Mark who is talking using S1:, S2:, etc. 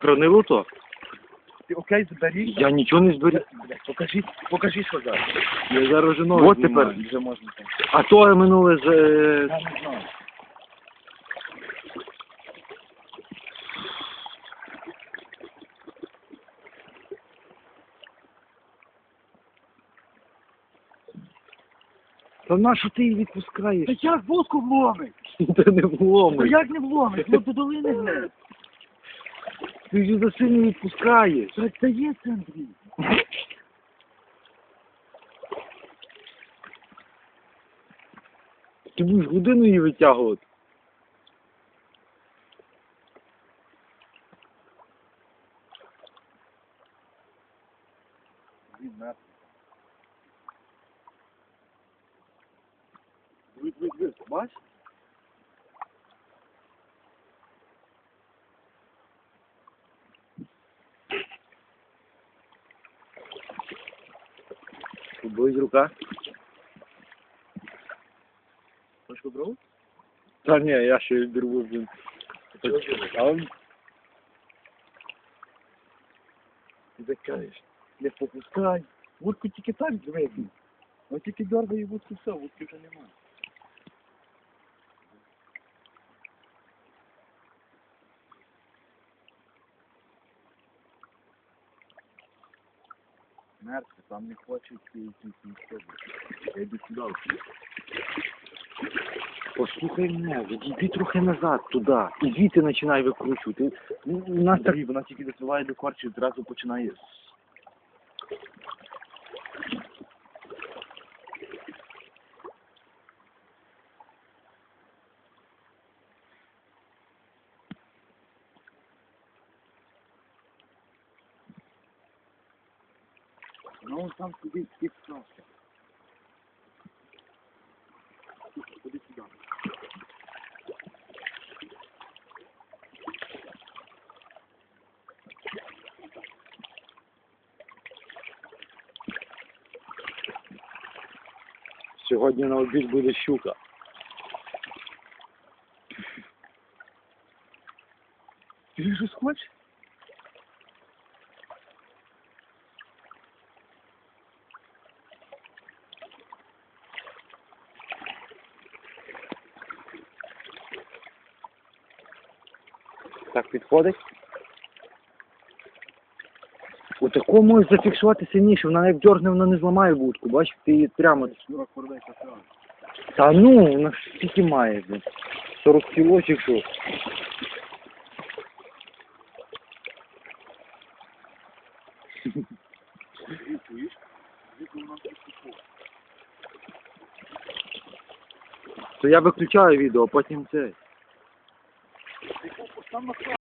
S1: Хранило то?
S2: Ти окей, зберіг?
S1: Я нічого не зберіг.
S2: Блядь, покажи, покажи, що зараз.
S1: Я зараз вже нове
S2: От
S1: знімаю.
S2: тепер вже можна так.
S1: А то минуле з... е,
S2: Я не знаю.
S1: Та на що ти її відпускаєш?
S2: Та як вудку вломить?
S1: Та не
S2: Та як не вломить? Ну до долини гне.
S1: Ти ж за сильно відпускаєш.
S2: Та здається, Андрій.
S1: Ти будеш годину її витягувати.
S2: Бач?
S1: Болить рука.
S2: Хочеш попробуй?
S1: Та ні, я ще беру, блін.
S2: Так кажеш, не попускай. Вудку тільки так двигай. Ну тільки дергай вудку все, вудки вже немає. Мертві, там не хочуть якісь місцеві. Я йду сюди.
S1: Послухай мене, відійди трохи назад, туди. Іди ти починай викручувати. Ну, У нас так
S2: вона тільки допливає до корчі, одразу починає. Ну, он там сюди підстався. Ходи сюди.
S1: сьогодні на обід буде щука.
S2: Ти ж хочеш?
S1: Так підходить. У такому можеш зафіксувати сильніше, вона як дьорне, вона не зламає вудку, бачиш, ти її прямо. Та ну, вона ж скільки має, блін. 40 кіло що. То я виключаю відео, а потім це.
S2: Там на